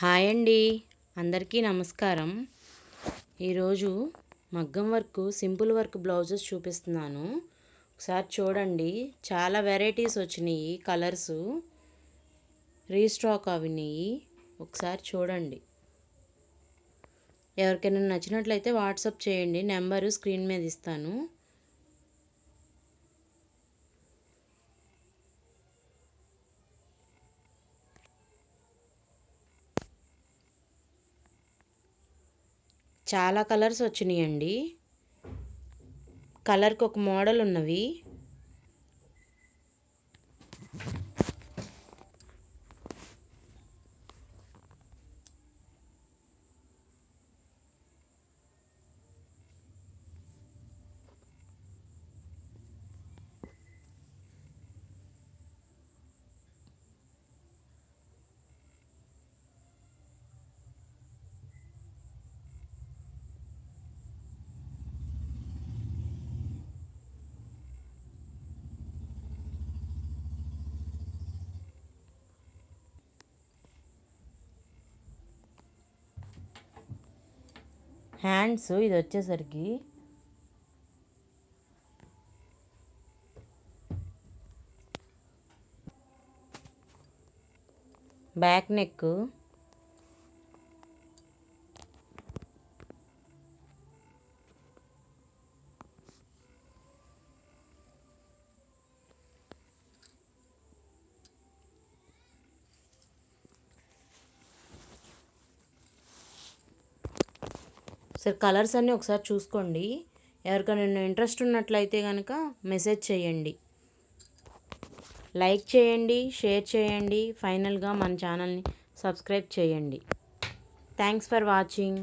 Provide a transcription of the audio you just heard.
Hi అండి అందరికీ నమస్కారం. ఈరోజు మగ్గం వర్క్ సింపుల్ వర్క్ బ్లౌజెస్ చూపిస్తున్నాను. ఒకసారి చూడండి. చాలా వెరైటీస్ వచ్చినాయి కలర్స్. రీస్టాక్ అవినాయి. ఒకసారి చూడండి. ఎవరికైనా నచ్చినట్లయితే వాట్సాప్ చేయండి. నెంబరు స్క్రీన్ మీద ఇస్తాను. చాలా కలర్స్ వచ్చినాయండి. కలర్కి ఒక మోడల్ ఉన్నవి. హ్యాండ్స్ ఇది వచ్చేసరికి బ్యాక్ నెక్ సరే కలర్స్ అన్నీ ఒకసారి చూసుకోండి. ఎవరికైనా ఇంట్రెస్ట్ ఉన్నట్లయితే కనుక మెసేజ్ చేయండి. లైక్ చేయండి షేర్ చేయండి. ఫైనల్గా మన ఛానల్ని సబ్స్క్రైబ్ చేయండి. Thanks for watching.